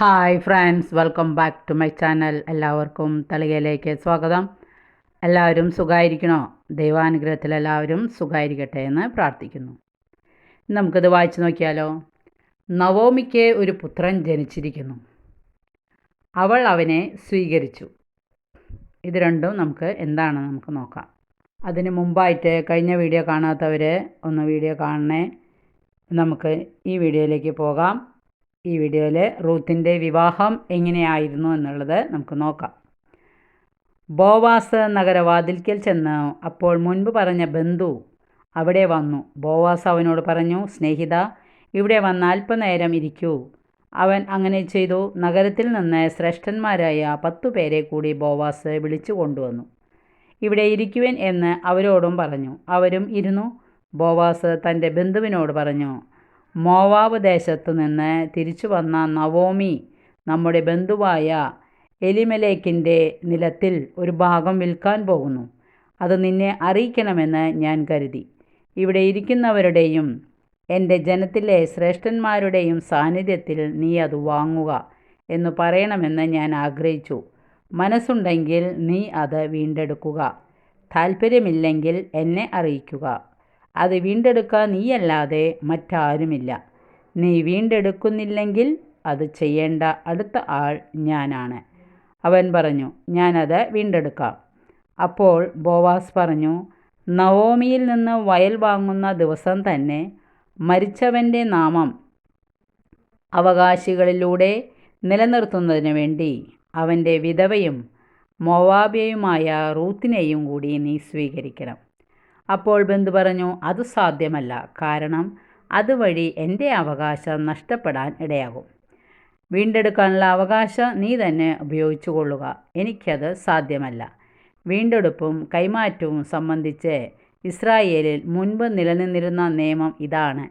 Hi friends welcome back to my channel എല്ലാവർക്കും തളികയിലേക്ക് സ്വാഗതം. എല്ലാവരും സുഖമായിരിക്കണോ ദൈവാനുഗ്രഹത്തിൽ എല്ലാവരും സുഖമായിരിക്കട്ടെ എന്ന് പ്രാർത്ഥിക്കുന്നു. നമുക്കിത് വായിച്ചു നോക്കിയാലോ? നവോമിക്ക് ഒരു പുത്രൻ ജനിച്ചിരിക്കുന്നു. അവൾ അവനെ സ്വീകരിച്ചു. ഇത് രണ്ടും നമുക്ക് എന്താണ് നമുക്ക് നോക്കാം. അതിന് മുമ്പായിട്ട് കഴിഞ്ഞ വീഡിയോ കാണാത്തവർ ഒന്ന് വീഡിയോ കാണണേ. നമുക്ക് ഈ വീഡിയോയിലേക്ക് പോകാം. ഈ വീഡിയോയിൽ റൂത്തിന്റെ വിവാഹം എങ്ങനെയായിരുന്നു എന്നുള്ളത് നമുക്ക് നോക്കാം. ബോവാസ് നഗരവാതിൽക്കൽ ചെന്ന് അപ്പോൾ മുൻപ് പറഞ്ഞ ബന്ധു അവിടെ വന്നു. ബോവാസ് അവനോട് പറഞ്ഞു സ്നേഹിത ഇവിടെ വന്ന് അല്പനേരം ഇരിക്കൂ. അവൻ അങ്ങനെ ചെയ്തു. നഗരത്തിൽ നിന്ന് ശ്രേഷ്ഠന്മാരായ പത്തു പേരെ കൂടി ബോവാസ് വിളിച്ചു കൊണ്ടുവന്നു. ഇവിടെ ഇരിക്കുവൻ എന്ന് അവരോടും പറഞ്ഞു. അവരും ഇരുന്നു. ബോവാസ് തന്റെ ബന്ധുവിനോട് പറഞ്ഞു മോവാബ് ദേശത്തു നിന്ന് തിരിച്ചു വന്ന നവോമി നമ്മുടെ ബന്ധുവായ എലിമലേക്കിന്റെ നിലത്തിൽ ഒരു ഭാഗം വിൽക്കാൻ പോകുന്നു. അത് നിന്നെ അറിയിക്കണമെന്ന് ഞാൻ കരുതി. ഇവിടെ ഇരിക്കുന്നവരുടെയും എന്റെ ജനത്തിലെ ശ്രേഷ്ഠന്മാരുടെയും സാന്നിധ്യത്തിൽ നീ അത് വാങ്ങുക എന്ന് പറയണമെന്ന് ഞാൻ ആഗ്രഹിച്ചു. മനസ്സുണ്ടെങ്കിൽ നീ അത് വീണ്ടെടുക്കുക. താൽപ്പര്യമില്ലെങ്കിൽ എന്നെ അറിയിക്കുക. അത് വീണ്ടെടുക്കാൻ നീയല്ലാതെ മറ്റാരുമില്ല. നീ വീണ്ടെടുക്കുന്നില്ലെങ്കിൽ അത് ചെയ്യേണ്ട അടുത്ത ആൾ ഞാനാണ്. അവൻ പറഞ്ഞു ഞാനത് വീണ്ടെടുക്കാം. അപ്പോൾ ബോവാസ് പറഞ്ഞു നവോമിയിൽ നിന്ന് വയൽ വാങ്ങുന്ന ദിവസം തന്നെ മരിച്ചവന്റെ നാമം അവകാശികളിലൂടെ നിലനിർത്തുന്നതിന് വേണ്ടി അവന്റെ വിധവയും മൊവാബിയയുമായ റൂത്തിനെയും കൂടി നീ സ്വീകരിക്കണം. അപ്പോൾ ബന്ധു പറഞ്ഞു അത് സാധ്യമല്ല. കാരണം അതുവഴി എന്റെ അവകാശം നഷ്ടപ്പെടാൻ ഇടയാകും. വീണ്ടെടുക്കാനുള്ള അവകാശം നീ തന്നെ ഉപയോഗിച്ചു കൊള്ളുക എനിക്കത് സാധ്യമല്ല. വീണ്ടെടുപ്പും കൈമാറ്റവും സംബന്ധിച്ച് ഇസ്രായേലിൽ മുൻപ് നിലനിന്നിരുന്ന നിയമം ഇതാണ്.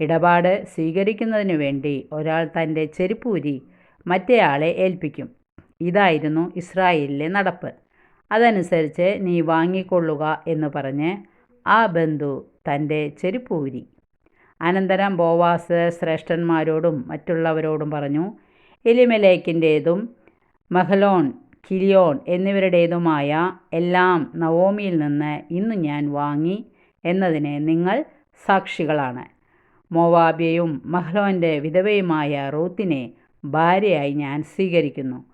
ഇടപാട് സ്വീകരിക്കുന്നതിനു വേണ്ടി ഒരാൾ തന്റെ ചെരുപ്പൂരി മറ്റേയാളെ ഏൽപ്പിക്കും. ഇതായിരുന്നു ഇസ്രായേലിലെ നടപ്പ്. അതനുസരിച്ച് നീ വാങ്ങിക്കൊള്ളുക എന്ന് പറഞ്ഞ് ആ ബന്ധു തന്റെ ചെരുപ്പൂരി അനന്തരം ബോവാസ് ശ്രേഷ്ഠന്മാരോടും മറ്റുള്ളവരോടും പറഞ്ഞു എലിമലേക്കിന്റേതും മഹലോൺ കിലിയോൺ എന്നിവരുടേതുമായ എല്ലാം നവോമിയിൽ നിന്ന് ഇന്ന് ഞാൻ വാങ്ങി എന്നതിന് നിങ്ങൾ സാക്ഷികളാണ്. മോവാബിയയും മഹ്ലോന്റെ വിധവയുമായ റൂത്തിനെ ഭാര്യയായി ഞാൻ സ്വീകരിക്കുന്നു.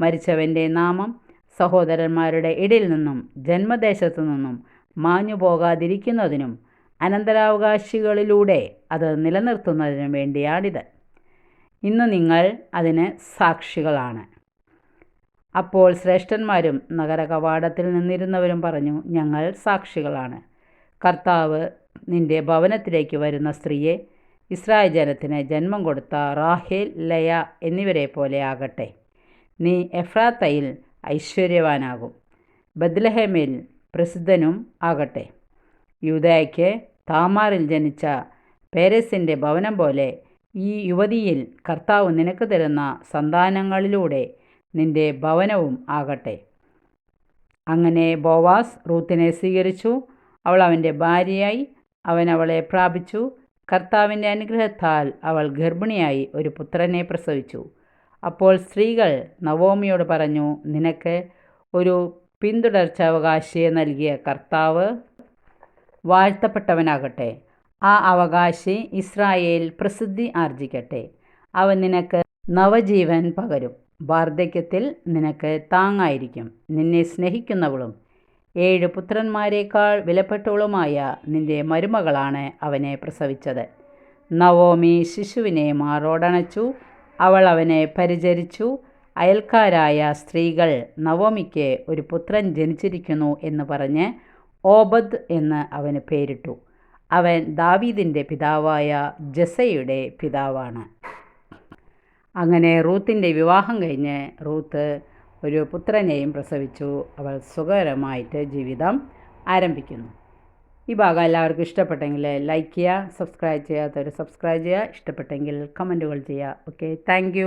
മരിച്ചവന്റെ നാമം സഹോദരന്മാരുടെ ഇടയിൽ നിന്നും ജന്മദേശത്തു നിന്നും മാഞ്ഞു പോകാതിരിക്കുന്നതിനും അനന്തരാവകാശികളിലൂടെ അത് നിലനിർത്തുന്നതിനും വേണ്ടിയാണിത്. ഇന്ന് നിങ്ങൾ അതിന് സാക്ഷികളാണ്. അപ്പോൾ ശ്രേഷ്ഠന്മാരും നഗര കവാടത്തിൽ നിന്നിരുന്നവരും പറഞ്ഞു ഞങ്ങൾ സാക്ഷികളാണ്. കർത്താവ് നിന്റെ ഭവനത്തിലേക്ക് വരുന്ന സ്ത്രീയെ ഇസ്രായേൽ ജനത്തിന് ജന്മം കൊടുത്ത റാഹേൽ ലയ എന്നിവരെ പോലെ ആകട്ടെ. നീ എഫ്രാത്തയിൽ ഐശ്വര്യവാനാകും. ബദ്ലഹേമിൽ പ്രസിദ്ധനും ആകട്ടെ. യൂതയ്ക്ക് താമാറിൽ ജനിച്ച പേരസിന്റെ ഭവനം പോലെ ഈ യുവതിയിൽ കർത്താവ് നിനക്ക് തരുന്ന സന്താനങ്ങളിലൂടെ നിന്റെ ഭവനവും ആകട്ടെ. അങ്ങനെ ബോവാസ് റൂത്തിനെ സ്വീകരിച്ചു. അവൾ അവന്റെ ഭാര്യയായി അവൻ അവളെ പ്രാപിച്ചു. കർത്താവിന്റെ അനുഗ്രഹത്താൽ അവൾ ഗർഭിണിയായി ഒരു പുത്രനെ പ്രസവിച്ചു. അപ്പോൾ സ്ത്രീകൾ നവോമിയോട് പറഞ്ഞു നിനക്ക് ഒരു പിന്തുടർച്ചാവകാശിയെ നൽകിയ കർത്താവ് വാഴ്ത്തപ്പെട്ടവനാകട്ടെ. ആ അവകാശി ഇസ്രായേൽ പ്രസിദ്ധി ആർജിക്കട്ടെ. അവൻ നിനക്ക് നവജീവൻ പകരും. വാർദ്ധക്യത്തിൽ നിനക്ക് താങ്ങായിരിക്കും. നിന്നെ സ്നേഹിക്കുന്നവളും ഏഴ് പുത്രന്മാരെക്കാൾ വിലപ്പെട്ടവളുമായ നിന്റെ മരുമകളാണ് അവനെ പ്രസവിച്ചത്. നവോമി ശിശുവിനെ മാറോടണച്ചു. അവൾ അവനെ പരിചരിച്ചു. അയൽക്കാരായ സ്ത്രീകൾ നവോമിക്ക് ഒരു പുത്രൻ ജനിച്ചിരിക്കുന്നു എന്ന് പറഞ്ഞ് ഓബദ് എന്ന് അവന് പേരിട്ടു. അവൻ ദാവീദിന്റെ പിതാവായ ജസയുടെ പിതാവാണ്. അങ്ങനെ റൂത്തിന്റെ വിവാഹം കഴിഞ്ഞ് റൂത്ത് ഒരു പുത്രനെയും പ്രസവിച്ചു. അവൾ സുഖകരമായിട്ട് ജീവിതം ആരംഭിക്കുന്നു. ഈ ഭാഗം എല്ലാവർക്കും ഇഷ്ടപ്പെട്ടെങ്കിൽ ലൈക്ക് ചെയ്യുക സബ്സ്ക്രൈബ് ചെയ്യാത്തവർ സബ്സ്ക്രൈബ് ചെയ്യുക ഇഷ്ടപ്പെട്ടെങ്കിൽ കമന്റുകൾ ചെയ്യുക. Okay thank